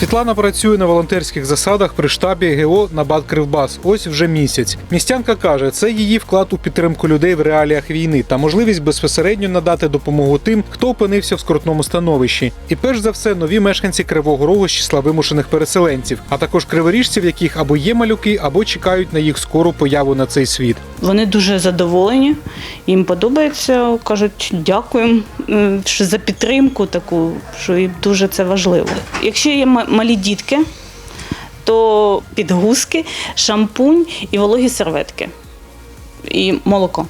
Світлана працює на волонтерських засадах при штабі ГО на БАД Кривбас. Ось вже місяць. Містянка каже, це її вклад у підтримку людей в реаліях війни та можливість безпосередньо надати допомогу тим, хто опинився в скрутному становищі. І перш за все, нові мешканці Кривого Рогу з числа вимушених переселенців, а також криворіжців, яких або є малюки, або чекають на їх скору появу на цей світ. Вони дуже задоволені, їм подобається. кажуть, дякуємо е, за підтримку таку, що їм дуже це важливо. Якщо є малі дітки, то підгузки, шампунь і вологі серветки. І молоко.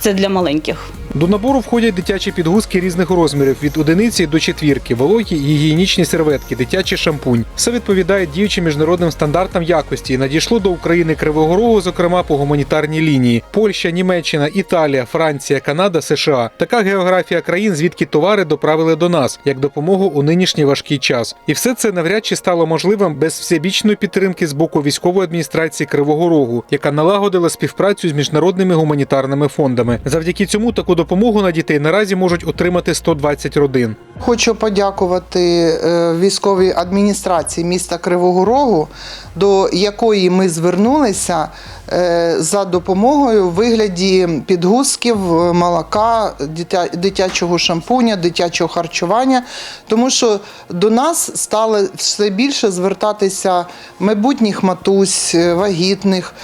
Це для маленьких. До набору входять дитячі підгузки різних розмірів від одиниці до четвірки, вологі і гігієнічні серветки, дитячий шампунь. Все відповідає діючим міжнародним стандартам якості надійшло до України Кривого Рогу, зокрема по гуманітарній лінії: Польща, Німеччина, Італія, Франція, Канада, США. Така географія країн, звідки товари доправили до нас як допомогу у нинішній важкий час. І все це навряд чи стало можливим без всебічної підтримки з боку військової адміністрації Кривого Рогу, яка налагодила співпрацю з міжнародними гуманітарними фондами. Завдяки цьому таку допомогу на дітей наразі можуть отримати 120 родин. Хочу подякувати е, військовій адміністрації міста Кривого Рогу, до якої ми звернулися е, за допомогою в вигляді підгузків, е, молока, дитячого шампуня, дитячого харчування, тому що до нас стало все більше звертатися майбутніх матусь, вагітних,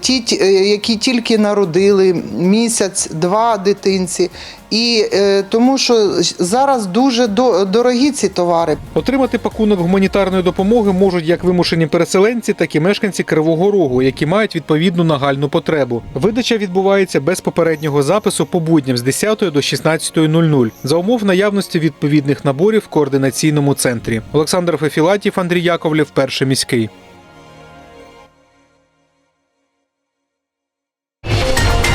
ті, які тільки народили місяць-два дитинці. І е, тому що зараз дуже до- дорогі ці товари. Отримати пакунок гуманітарної допомоги можуть як вимушені переселенці, так і мешканці Кривого Рогу, які мають відповідну нагальну потребу. Видача відбувається без попереднього запису по будням з 10 до 16.00 за умов наявності відповідних наборів в координаційному центрі. Олександр Фефілатів, Андрій Яковлів, перший міський.